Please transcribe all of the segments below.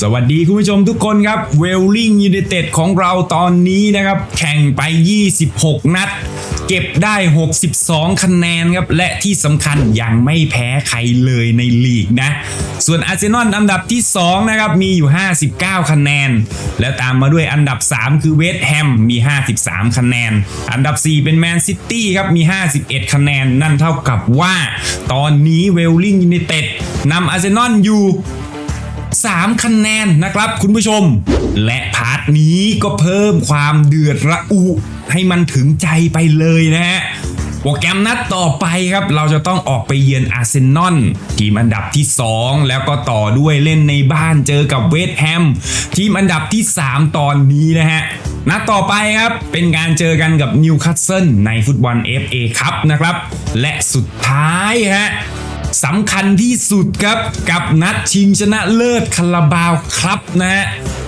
สวัสดีคุณผู้ชมทุกคนครับเวลลิงยู i นเต็ดของเราตอนนี้นะครับ แข่งไป 26 นัด เก็บได้ 62 คะแนนครับ และที่สำคัญยังไม่แพ้ใครเลยในลีกนะ ส่วนอาร์เซนอลอันดับที่ 2 นะครับ มีอยู่ 59 คะแนน แล้วตามมาด้วยอันดับ 3 คือเวสต์แฮมมี 53 คะแนน อันดับ 4 เป็นแมนซิตี้ครับมี 51 คะแนน นั่นเท่ากับว่า ตอนนี้เวลลิงยู i นเต็ดนำอาร์เซนอลอยู่ 3 คะแนนนะครับคุณผู้ชม และพาร์ทนี้ก็เพิ่มความเดือดระอุให้มันถึงใจไปเลยนะฮะโปรแกรมนัดต่อไปครับ เราจะต้องออกไปเยือนอาร์เซนอลทีมอันดับที่ 2 แล้วก็ต่อด้วยเล่นในบ้านเจอกับเวสต์แฮมทีมอันดับที่ 3 ตอนนี้นะฮะนัดต่อไปครับ เป็นการเจอกันกับนิวคาสเซิลในฟุตบอล FA ครับนะครับ และสุดท้ายฮะ สำคัญที่สุดครับ กับนัดชิงชนะเลิศคาราบาวครับนะฮะ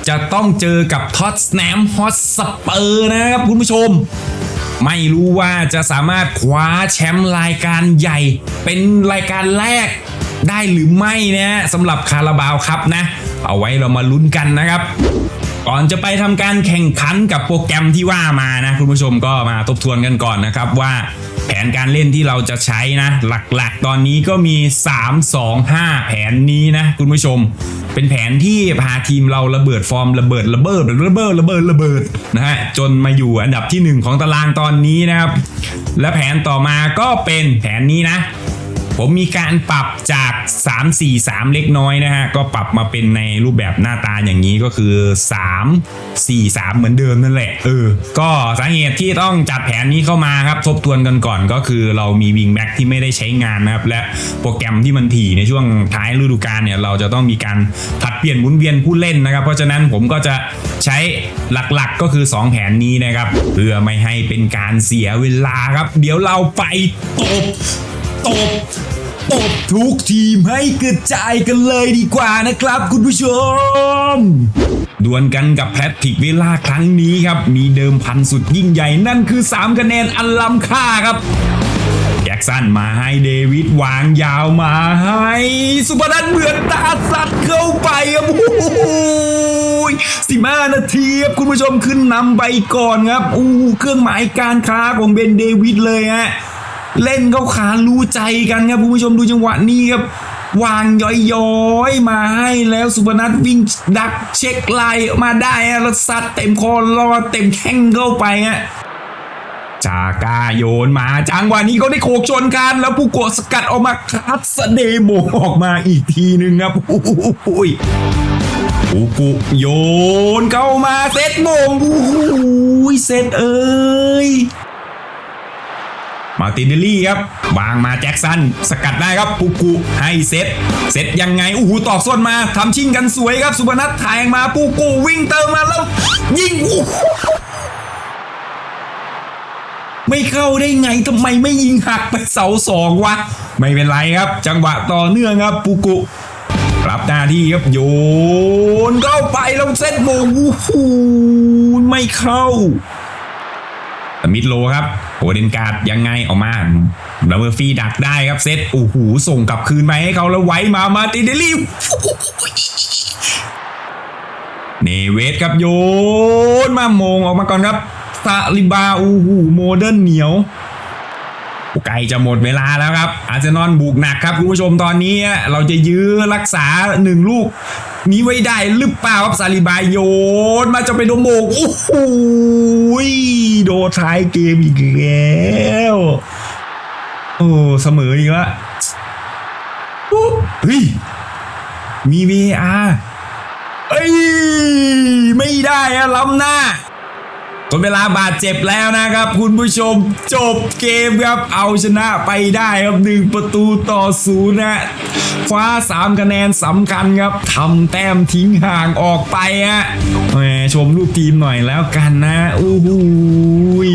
จะต้องเจอกับท็อตแนมฮอตสเปอร์นะครับคุณผู้ชม ไม่รู้ว่าจะสามารถคว้าแชมป์รายการใหญ่ เป็นรายการแรกได้หรือไม่นะฮะสำหรับคาราบาวครับนะ เอาไว้เรามาลุ้นกันนะครับ ก่อนจะไปทำการแข่งขันกับโปรแกรมที่ว่ามานะ คุณผู้ชมก็มาทบทวนกันก่อนนะครับว่า แผนการเล่นที่เราจะใช้นะ หลักๆ ตอนนี้ก็มี 3 2 5 แผนนี้นะ คุณผู้ชม เป็นแผนที่พาทีมเราระเบิดฟอร์มระเบิดระเบิดระเบิดระเบิดระเบิดนะฮะจนมาอยู่อันดับที่ 1 ของตารางตอนนี้นะครับ และแผนต่อมาก็เป็นแผนนี้นะ ผมมีการปรับจาก 3 4 3 เล็กน้อยนะฮะ ก็ปรับมาเป็นในรูปแบบหน้าตาอย่างนี้ก็คือ 3 4 3 เหมือนเดิมนั่นแหละ เออ ก็สาเหตุที่ต้องจัดแผนนี้เข้ามาครับ ทบทวนกันก่อนก็คือเรามีวิงแบ็กที่ไม่ได้ใช้งานนะครับ และโปรแกรมที่มันถี่ในช่วงท้ายฤดูกาลเนี่ย เราจะต้องมีการผลัดเปลี่ยนหมุนเวียนผู้เล่นนะครับ เพราะฉะนั้นผมก็จะใช้หลักๆก็คือ 2 แผนนี้นะครับ เพื่อไม่ให้เป็นการเสียเวลาครับ เดี๋ยวเราไปตบ ตบตบทุกทีมให้กระจายกันเลยดีกว่านะครับ คุณผู้ชม ดวลกันกับแพทริกเวลาครั้งนี้ครับ มีเดิมพันสุดยิ่งใหญ่นั่นคือ 3 คะแนนอันล้ำค่าครับแจ็คสันมาให้เดวิดวางยาวมาให้ สุพนัทเหมือนตาสัตว์เข้าไปครับโอ้โหสิบห้านาทีครับคุณผู้ชมขึ้นนำไปก่อนครับอู้เครื่องหมายการค้าของเบนเดวิดเลยฮะ เล่นเข้าขารู้ใจกันครับคุณผู้ชมดูจังหวะนี้ครับวางย้อยๆมาให้แล้วสุพนัทวิ่งดักเช็คไลน์มาได้แล้วซัดเต็มคอรอเต็มแข้งเข้าไปฮะจากาโยนมาจังหวะนี้เขาได้โขกชนกันแล้วผู้กสกัดออกมาคัดสเดโมออกมาอีกทีหนึ่งครับโอ้โหปูกุโยนเข้ามาเซตโมงโอ้โหเซตเอ้ย มาร์ตินเดลลี่ครับวางมาแจ็คสันสกัดได้ครับปูกุให้เซตเซตยังไงโอ้โหตอกส้นมาทำชิงกันสวยครับสุพนัทแทงมาปูกุวิ่งเติมมาแล้วยิงโอ้โหไม่เข้าได้ไงทำไมไม่ยิงหักไปเสาสองวะ ไม่เป็นไรครับ จังหวะต่อเนื่องครับปูกุรับหน้าที่ครับโยนเข้าไปแล้วเซตโมงโอ้โหไม่เข้า มิธโลครับโอเดนการ์ดยังไงออกมาแล้วเมอร์ฟี่ดักได้ครับเซตโอ้โหส่งกลับคืนไปให้เขาแล้วไว้มามาติเดลี่เนเวสครับโยนมามงออกมาก่อนครับซาลิบาอูหูโมเดิร์นเหนียวใกล้จะหมดเวลาแล้วครับ อาร์เซนอลบุกหนักครับคุณผู้ชมตอนนี้เราจะยื้อรักษาหนึ่งลูก นี้ไว้ได้หรือเปล่าครับซาลิบายโยนมาจะเปโดนโมงโอ้โหโดท้ายเกมอีกแล้วโอ้เสมออีกแล้วเฮ้ยมี VAR เอ้ย ไม่ได้อะล้ำหน้า คนเวลาบาดเจ็บแล้วนะครับ คุณผู้ชมจบเกมครับ เอาชนะไปได้ครับหนึ่งประตูต่อศูนย์นะคว้าสามคะแนนสำคัญครับทำแต้มทิ้งห่างออกไปฮะแหมชมลูกทีมหน่อยแล้วกันนะอู้หูย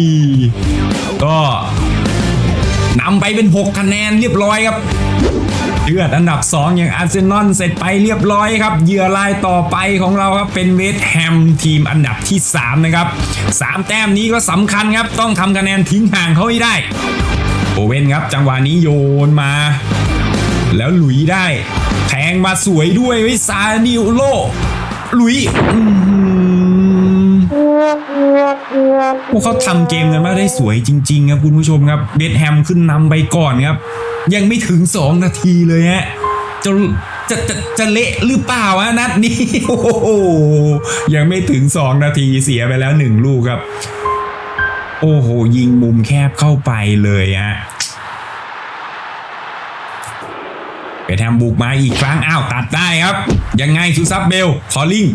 ก็นำไปเป็น 6 คะแนนเรียบร้อยครับ เลือดอันดับ 2 อย่างอาร์เซนอลเสร็จไปเรียบร้อยครับเหยื่อรายต่อไปของเราครับเป็นเวสต์แฮมทีมอันดับที่ 3 นะครับ 3 แต้มนี้ก็สำคัญครับ ต้องทำคะแนนทิ้งห่างเขาให้ได้โอเว่นครับ จังหวะนี้โยนมา แล้วหลุยได้ แทงมาสวยด้วยว้ซาดิโลลุย พวกเขาทำเกมกันมาได้สวยจริง ๆ ครับคุณผู้ชมครับเบธแฮมขึ้นนำไปก่อนครับ ยังไม่ถึง 2 นาทีเลยฮะจะจะจะจะเละหรือเปล่าวะนัดนี้โอ้โหยังไม่ถึง 2 นาทีเสียไปแล้ว 1 ลูกครับ โอ้โห ยิงมุมแคบเข้าไปเลยฮะไปทมบุกมาอีกครั้งอ้าวตัดได้ครับ ยังไงซูซับเบลคอลลิง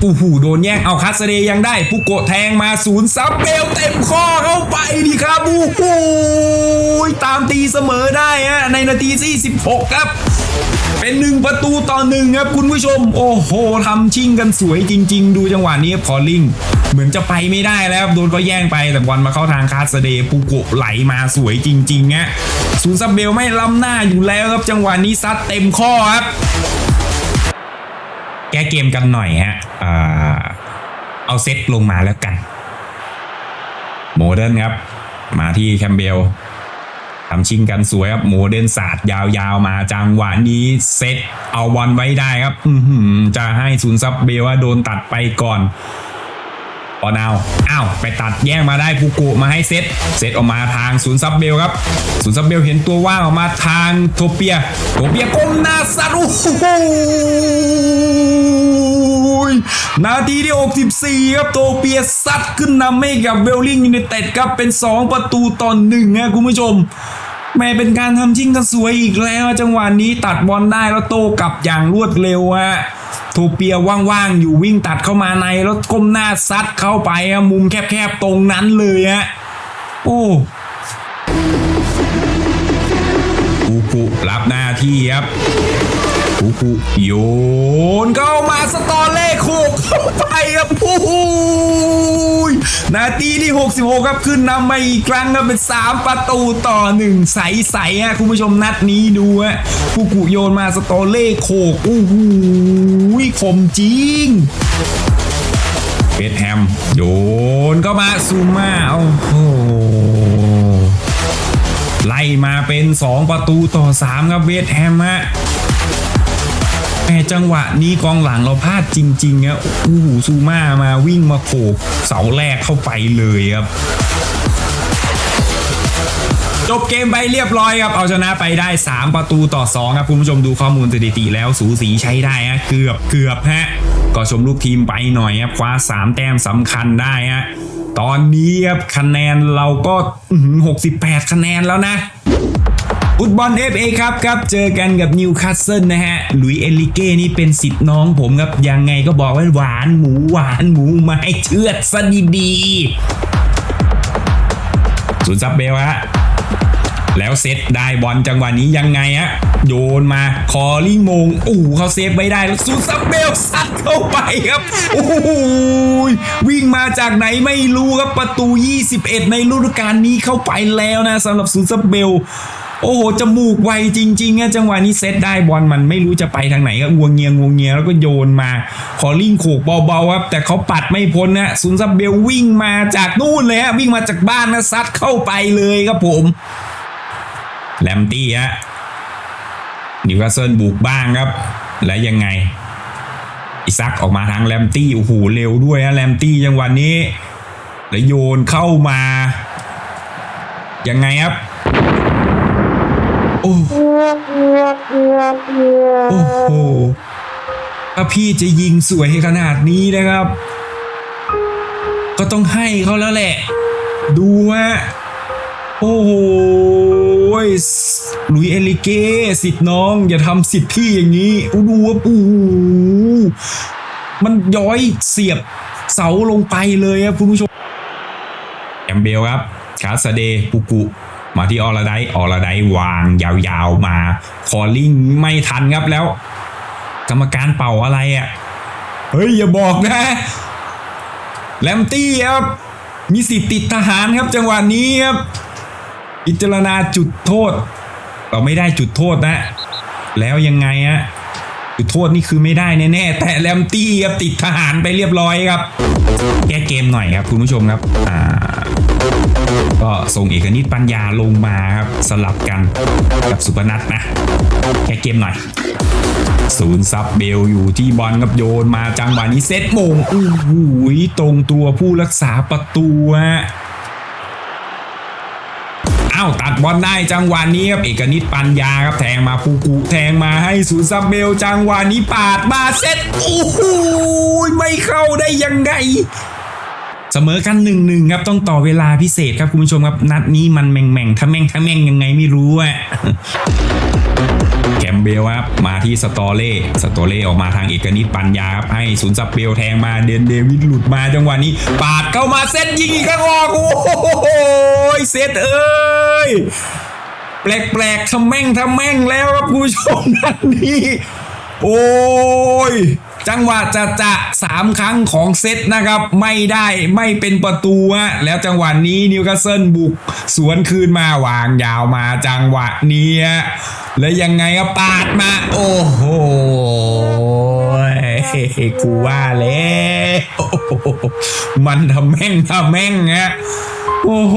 ปูหูโดนแย่งเอาคัสเดย์ยังได้ปุโกะแทงมาศูนย์ซับเบลเต็มข้อเข้าไปดิครับโอ้โหตามตีเสมอได้ฮะในนาทีที่16 ครับ เป็นหนึ่งประตูต่อหนึ่งครับคุณผู้ชม โอ้โหทำชิงกันสวยจริง ๆ ดูจังหวะนี้ครับคอลลิงเหมือนจะไปไม่ได้แล้วโดนเขาแย่งไปแต่บอลมาเข้าทางคาสเดย์ปุโกะไหลมาสวยจริงๆฮะซูซับเบลไม่ล้ำหน้าอยู่แล้วครับจังหวะนี้ซัดเต็มข้อครับ แก้เกมกันหน่อยฮะเอาเซตลงมาแล้วกัน โมเดิร์นครับ มาที่แคมเบลทำชิงกันสวยครับโมเดิร์นศาสตร์ยาวๆ มาจังหวะนี้เซตเอาบอลไว้ได้ครับจะให้ศูนย์ซับเบลว่าโดนตัดไปก่อน ปอนาวอ้าว ไปตัดแย่งมาได้ปูกุมาให้เซตเซตออกมาทางศูนย์ซับเบลครับศูนย์ซับเบลเห็นตัวว่างออกมาทางโทเปียโทเปียก้มหน้าสัตว์นาทีที่ 64 ครับโทเปียซัดขึ้นนำให้กับเวลลิงยูไนเต็ดครับ เป็น 2 ประตูต่อหนึ่งนะคุณผู้ชม แม่เป็นการทำชิงกันสวยอีกแล้ว จังหวะนี้ตัดบอลได้แล้วโตกลับอย่างรวดเร็วฮะ ทูเปียว่างๆ อยู่วิ่งตัดเข้ามาใน แล้วก้มหน้าซัดเข้าไปอะมุมแคบๆ ตรงนั้นเลยฮะ โอ้กูปุรับหน้าที่ครับ ปูปุโยนเข้ามาสตอเล่โคกเข้าไปครับโอ้โหนาทีที่ 66 ครับขึ้นนำมาอีกครั้งครับเป็น 3 ประตูต่อ 1 ใสๆฮะคุณผู้ชมนัดนี้ดูฮะปูปุโยนมาสตอเล่โคกโอ้โหคมจริงเบธแฮมโยนเข้ามาซูมาโอ้โหไล่มาเป็น 2 ประตูต่อ 3 ครับเวทแฮมฮะ แม่จังหวะนี้กองหลังเราพลาดจริงๆอะโอ้โหซูมามาวิ่งมาโขกเสาแรกเข้าไปเลยครับจบเกมไปเรียบร้อยครับ เอาชนะไปได้ 3 ประตูต่อ 2 ครับ คุณผู้ชมดูข้อมูลสถิติแล้วสูสีใช้ได้ฮะเกือบเกือบฮะ ก็ชมลูกทีมไปหน่อยครับคว้า 3 แต้มสำคัญได้ฮะ ตอนนี้ครับคะแนนเราก็ 68 คะแนนแล้วนะ ฟุตบอล FA ครับครับเจอกันกับนิวคาสเซิลนะฮะลุยเอลิเก้นี่เป็นสิทธิ์น้องผมครับ ยังไงก็บอกว่าหวานหมูหวานหมูมาให้เชือดซะดีๆสุนซับเบลฮะแล้วเซตได้บอลจังหวะนี้ยังไงฮะโยนมาคอลิงมงอู้เขาเซฟไว้ได้แล้วซูซับเบลซัดเข้าไปครับโอ้โหวิ่งมาจากไหนไม่รู้ครับประตู 21 ในฤดูกาลนี้เข้าไปแล้วนะสำหรับซูซับเบล โอ้โหจมูกไวจริงๆอะจังหวะนี้เซตได้บอลมันไม่รู้จะไปทางไหนก็งวงเงียงวงเงียแล้วก็โยนมาคอลิงโขกเบาๆครับแต่เขาปัดไม่พ้นนะซุนซับเบลวิ่งมาจากนู่นเลยฮะวิ่งมาจากบ้านนะซัดเข้าไปเลยครับผมแลมตี้ฮะนิวคาสเซิลบุกบ้างครับ และยังไงอิซักออกมาทางแลมตี้โอ้โหเร็วด้วยฮะแลมตี้จังหวะนี้ แล้วโยนเข้ามา ยังไงครับ โอ้โอ้โหถ้าพี่จะยิงสวยขนาดนี้นะครับ ก็ต้องให้เขาแล้วแหละ ดูฮะโอ้โหลุยเอลิเก้สิทธิ์น้อง อย่าทำสิทธิ์พี่อย่างนี้อู้ดูว่าปูมันย้อยเสียบเสาลงไปเลยครับคุณผู้ชมแอมเบลครับคาสเด ปุกุ มาที่ออลาไดออลาไดวางยาวๆมาคอลลิ่งไม่ทันครับแล้ว กรรมการเป่าอะไรอะเฮ้ยอย่าบอกนะแลมตี้ครับมีสิทธิ์ติดทหารครับจังหวะนี้ครับพิจารณาจุดโทษ เราไม่ได้จุดโทษนะ แล้วยังไงฮะจุดโทษนี่คือไม่ได้แน่แต่แลมตี้ครับติดทหารไปเรียบร้อยครับ แก้เกมหน่อยครับคุณผู้ชมครับอ่า ก็ส่งเอกนิตปัญญาลงมาครับสลับกันกับสุพนัทนะแก้เกมหน่อยศูนย์ซับเบลอยู่ที่บอลครับโยนมาจังหวะนี้เซตมงอู้หูยตรงตัวผู้รักษาประตูฮะอ้าวตัดบอลได้จังหวะนี้ครับเอกนิตปัญญาครับแทงมาปูกุแทงมาให้ศูนย์ซับเบลจังหวะนี้ปาดมาเซตโอ้โหไม่เข้าได้ยังไง เสมอกันหนึ่งหนึ่งครับต้องต่อเวลาพิเศษครับคุณผู้ชมครับนัดนี้มันแม่งแม่งถ้าแม่งถ้าแม่งยังไงไม่รู้อะแคมเบลครับมาที่สตอเล่สตอเล่ออกมาทางเอกนิตปัญญาครับให้ศูนย์ซับเบลแทงมาเดนเดวิดหลุดมาจังหวะนี้ปาดเข้ามาเซตยิงอีกครั้งออกโอ้โหเซตเอ้ยแปลกๆทำแม่งทำแม่งแล้วครับคุณผู้ชมนัดนี้ โอ้ย จังหวะจะจะสามครั้งของเซตนะครับ ไม่ได้ไม่เป็นประตูฮะแล้วจังหวะนี้นิวคาสเซิลบุก สวนคืนมาวางยาวมาจังหวะนี้แล้วยังไงก็ปาดมา โอ้โหกูว่าแล้วมันทำแม่งทำแม่งฮะโอ้โห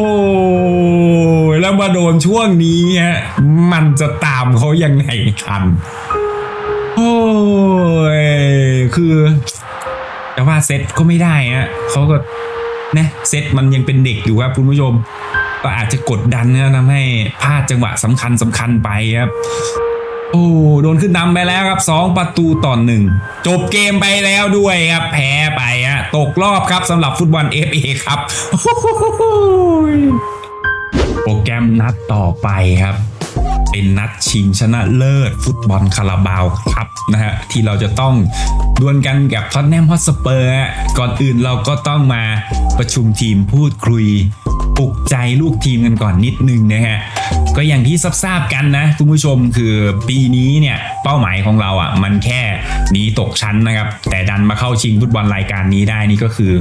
แล้วมาโดนช่วงนี้ฮะมันจะตามเขายังไงทัน ยคือแต่ว่าเซตก็ไม่ได้ฮะเขาก็นะเซตมันยังเป็นเด็กอยู่ครับคุณผู้ชม ก็อาจจะกดดันนะทำให้พลาดจังหวะสำคัญสำคัญไปครับ โอ้โดนขึ้นนำไปแล้วครับ 2 ประตูต่อหนึ่งจบเกมไปแล้วด้วยครับ แพ้ไปฮะตกรอบครับสำหรับฟุตบอล FA ครับ โปรแกรมนัดต่อไปครับ เป็นนัดชิงชนะเลิศ ฟุตบอลคาราบาวครับนะฮะที่เราจะต้องดวลกันกับท็อตแนมฮอตสเปอร์ก่อนอื่นเราก็ต้องมาประชุมทีมพูดคุยปลุกใจลูกทีมกันก่อนนิดนึงนะฮะก็อย่างที่ทราบกันนะคุณผู้ชมคือปีนี้เนี่ยเป้าหมายของเราอะมันแค่หนีตกชั้นนะครับ แต่ดันมาเข้าชิงฟุตบอลรายการนี้ได้นี่ก็คือ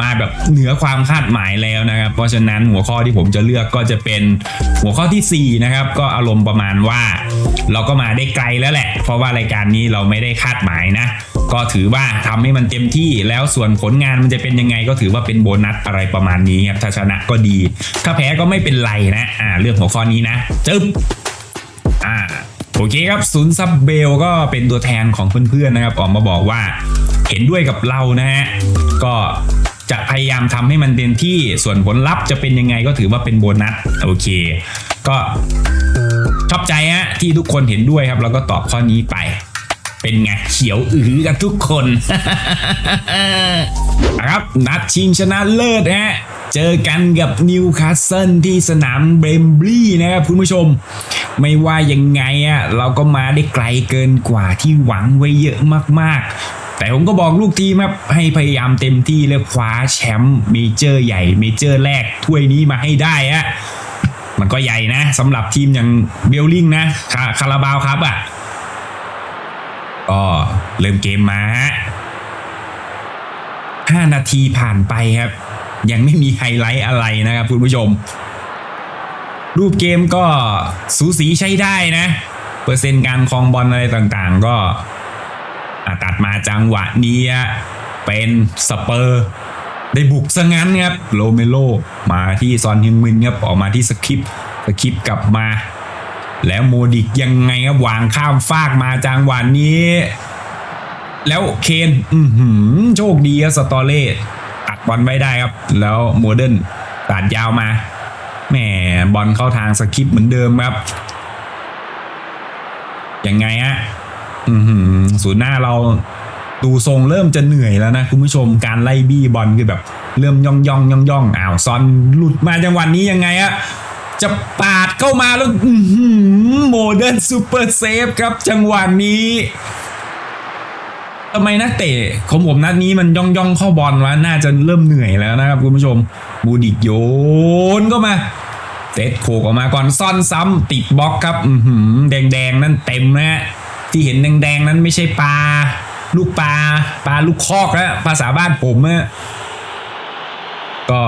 มาแบบเหนือความคาดหมายแล้วนะครับ เพราะฉะนั้นหัวข้อที่ผมจะเลือกก็จะเป็นหัวข้อทีสี่4นะครับก็อารมณ์ประมาณว่า เราก็มาได้ไกลแล้วแหละ เพราะว่ารายการนี้เราไม่ได้คาดหมายนะ ก็ถือว่าทำให้มันเต็มที่แล้วส่วนผลงานมันจะเป็นยังไงก็ถือว่าเป็นโบนัสอะไรประมาณนี้ครับถ้าชนะก็ดี ถ้าแพ้ก็ไม่เป็นไรนะอ่าเรื่องหัวข้อนี้นะจึ๊บอ่าโอเคครับศูนย์ซับเบลก็เป็นตัวแทนของเพื่อนๆนะครับออกมาบอกว่าเห็นด้วยกับเรานะฮะก็จะพยายามทำให้มันเต็มที่ส่วนผลลัพธ์จะเป็นยังไงก็ถือว่าเป็นโบนัสโอเค ก็ ใจฮะที่ทุกคนเห็นด้วยครับแล้วก็ตอบข้อนี้ไป เป็นไงเขียวอือกันทุกคนครับนัดชิงชนะเลิศฮะเจอกันกับนิวคาสเซิลที่สนามเบมบลีนะครับคุณผู้ชม ไม่ว่ายังไงอะเราก็มาได้ไกลเกินกว่าที่หวังไว้เยอะมากๆ แต่ผมก็บอกลูกทีมครับให้พยายามเต็มที่และคว้าแชมป์เมเจอร์ใหญ่เมเจอร์แรกถ้วยนี้มาให้ได้อะ มันก็ใหญ่นะสำหรับทีมอย่างเบลลิงนะคาคาราบาวครับอะก็เริ่มเกมมาฮะ5นาทีผ่านไปครับ ยังไม่มีไฮไลท์อะไรนะครับคุณผู้ชม รูปเกมก็สูสีใช้ได้นะ เปอร์เซ็นต์การครองบอลอะไรต่างๆ ก็ตัดมาจังหวะนี้เป็นสเปอร์ ได้บุกซะงั้นครับโรเมโลมาที่ซอนฮึงมินครับออกมาที่สคริปสคริปกลับมา แล้วโมดิกยังไงครับวางข้ามฟากมาจังหวะนี้ แล้วเคนอือหือโชคดีครับสตอเล่ตัดบอลไว้ได้ครับ แล้วโมเดิร์นตัดยาวมาแหมบอลเข้าทางสคริปเหมือนเดิมครับยังไงฮะอือหือศูนย์หน้าเรา ดูทรงเริ่มจะเหนื่อยแล้วนะคุณผู้ชมการไล่บี้บอลคือแบบเริ่มย่องย่องย่องย่องอ้าวซอนหลุดมาจังหวะนี้ยังไงอะจะปาดเข้ามาแล้วโมเดิร์นซูเปอร์เซฟครับจังหวะนี้ทำไมนักเตะของผมนัดนี้มันย่องย่องเข้าบอลวะน่าจะเริ่มเหนื่อยแล้วนะครับคุณผู้ชมบูดิกโยนก็มาเตโขกออกมาก่อนซ่อนซ้ำติดบล็อกครับอือหือแดงๆนั่นเต็มนะฮะที่เห็นแดงๆนั้นไม่ใช่ปลา ลูกปลาปลาลูกคอกนะภาษาบ้านผมอะก็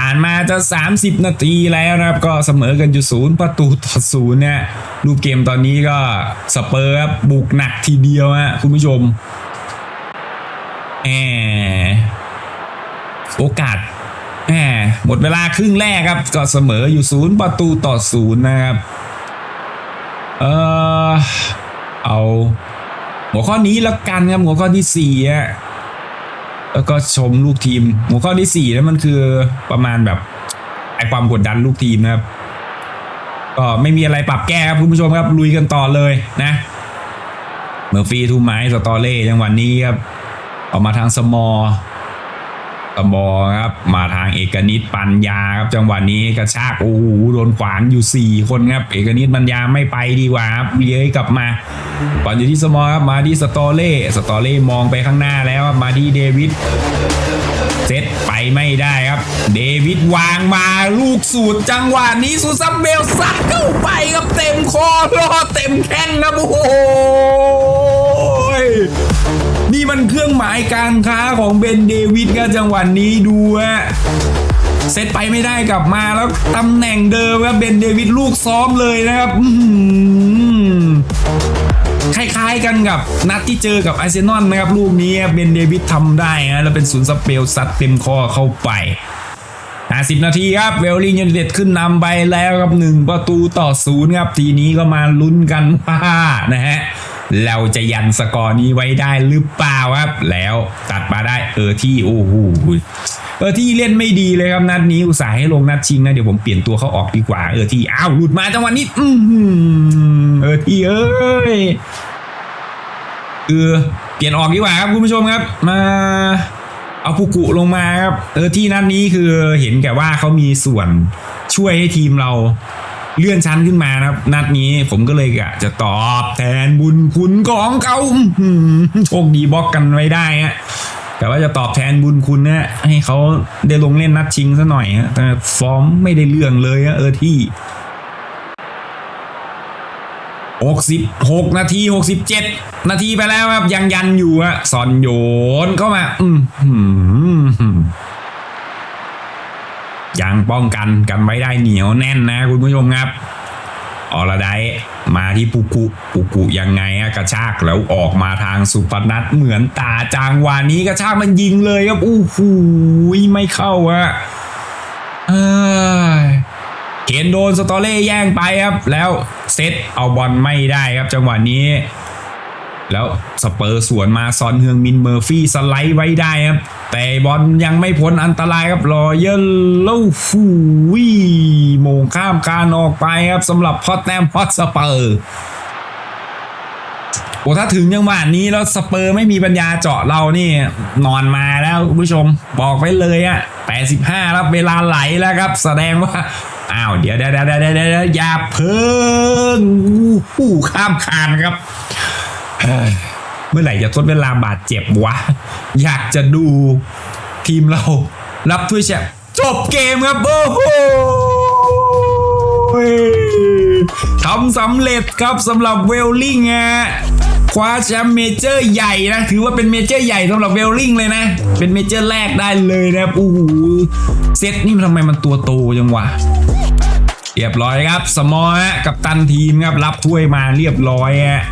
อ่านมาจะ 30 นาทีแล้วนะครับ ก็เสมอกันอยู่ศูนย์ประตูต่อศูนย์เนี่ยรูปเกมตอนนี้ก็สเปอร์ครับบุกหนักทีเดียวฮะคุณผู้ชมแหมโอกาสแหมหมดเวลาครึ่งแรกครับ ก็เสมออยู่ศูนย์ประตูต่อศูนย์นะครับ เออเอา หัวข้อนี้แล้วกันครับหัวข้อที่สี่อะแล้วก็ชมลูกทีม หัวข้อที่สี่แล้วมันคือประมาณแบบไอความกดดันลูกทีมนะครับก็ไม่มีอะไรปรับแก้ครับคุณผู้ชมครับลุยกันต่อเลยนะเมอร์ฟี่ทูไม้สตอเล่จังหวะนี้ครับออกมาทางสมอ สมอครับ มาทางเอกนิตปัญญาครับจังหวะนี้กระชากโอ้โหโดนขวางอยู่ 4 คนครับ เอกนิตปัญญาไม่ไปดีกว่าครับเลี้ยกลับมาบอลอยู่ที่สมอครับมาที่สตอเล่สตอเล่มองไปข้างหน้าแล้วมาที่เดวิดเซตไปไม่ได้ครับ เดวิดวางมาลูกสูตรจังหวะนี้ซูซัมเบลซัดเข้าไปครับเต็มคอรอเต็มแข้งครับโอ้โห รื่องหมายการค้าของเบนเดวิดครับจังหวะนี้ดูฮะเซตไปไม่ได้กลับมาแล้วตำแหน่งเดิมครับเบนเดวิดลูกซ้อมเลยนะครับอื้อหือคล้ายๆกันกับนัดที่เจอกับอาร์เซนอลนะครับลูกนี้เบนเดวิดทำได้นะแล้วเป็นศูนย์สเปลซัดเต็มคอเข้าไป50 นาทีครับเวลลิงยูไนเต็ดขึ้นนำไปแล้วครับ 1 ประตูต่อศูนย์ครับ ทีนี้ก็มาลุ้นกันว่านะฮะ เราจะยันสกอร์นี้ไว้ได้หรือเปล่าครับ แล้วตัดมาได้เออที่โอ้โหเออที่เล่นไม่ดีเลยครับนัดนี้อุตส่าห์ให้ลงนัดชิงนะเดี๋ยวผมเปลี่ยนตัวเขาออกดีกว่าเออที่อ้าวหลุดมาจังหวะนี้อือหือเออที่เอ้ยคือเปลี่ยนออกดีกว่าครับคุณผู้ชมครับ มาเอาปุกุลงมาครับเออที่นัดนี้คือเห็นแก่ว่าเขามีส่วนช่วยให้ทีมเรา เลื่อนชั้นขึ้นมานะครับ นัดนี้ผมก็เลยกจะตอบแทนบุญคุณของเขาโชคดีบล็อกกันไว้ได้ฮะแต่ว่าจะตอบแทนบุญคุณนะให้เขาได้ลงเล่นนัดชิงซะหน่อยฮะแต่ฟอร์มไม่ได้เรื่องเลยอะเออที่66 นาที 67 นาทีไปแล้วครับยังยันอยู่อะซอนโยนเข้ามา อืมหืม ยังป้องกันกันไว้ได้เหนียวแน่นนะคุณผู้ชมครับออรไดมาที่ปุกุปุกุยังไงอะกระชากแล้วออกมาทางสุพนัทเหมือนตาจางวานี้กระชากมันยิงเลยครับอู้หูยไม่เข้าอะเอ้ยเคนโดนสตอเล่แย่งไปครับ แล้วเซตเอาบอลไม่ได้ครับจังหวะนี้ แล้วสเปอร์สวนมาซอนเฮืองมินเมอร์ฟี่สไลด์ไว้ได้ครับ แต่บอลยังไม่พ้นอันตรายครับรอเยลโล่ฟูวีโมงข้ามการออกไปครับสำหรับพอตแนมพอตสเปอร์โอ้ถ้าถึงจังหวะนี้แล้วสเปอร์ไม่มีปัญญาเจาะเรานี่นอนมาแล้วคุณผู้ชมบอกไว้เลยอะ85แล้วเวลาไหลแล้วครับ แสดงว่าอ้าวเดี๋ยวเดี๋ยวเดี๋ยวเดี๋ยวเดี๋ยวอย่าเพิ่งอู้ข้ามคานครับ เมื่อไหร่จะทดเวลาบาดเจ็บวะ อยากจะดูทีมเรา รับถ้วยแชมป์จบเกมครับ โอ้โหทำสำเร็จครับสำหรับเวลลิงฮะคว้าแชมป์เมเจอร์ใหญ่นะ ถือว่าเป็นเมเจอร์ใหญ่สำหรับเวลลิงเลยนะ เป็นเมเจอร์แรกได้เลยนะครับโอ้โหเซตนี่ทำไมมันตัวโตจังวะเรียบร้อยครับ สมอฮะกับตันทีมครับ รับถ้วยมาเรียบร้อยฮะ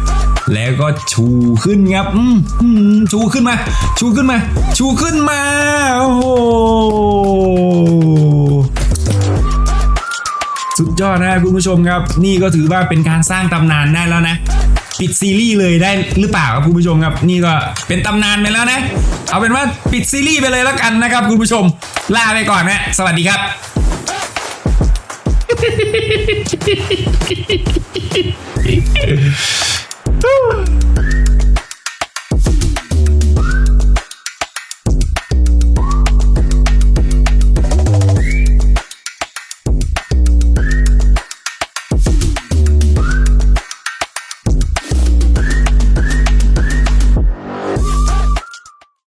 แล้วก็ชูขึ้นครับอืมชูขึ้นมา ชูขึ้นมา ชูขึ้นมา โอ้โห สุดยอดนะคุณผู้ชมครับ นี่ก็ถือว่าเป็นการสร้างตำนานได้แล้วนะ ปิดซีรีส์เลยได้หรือเปล่าครับคุณผู้ชมครับ นี่ก็เป็นตำนานไปแล้วนะ เอาเป็นว่าปิดซีรีส์ไปเลยแล้วกันนะครับคุณผู้ชม ลาไปก่อนนะ สวัสดีครับ Woo!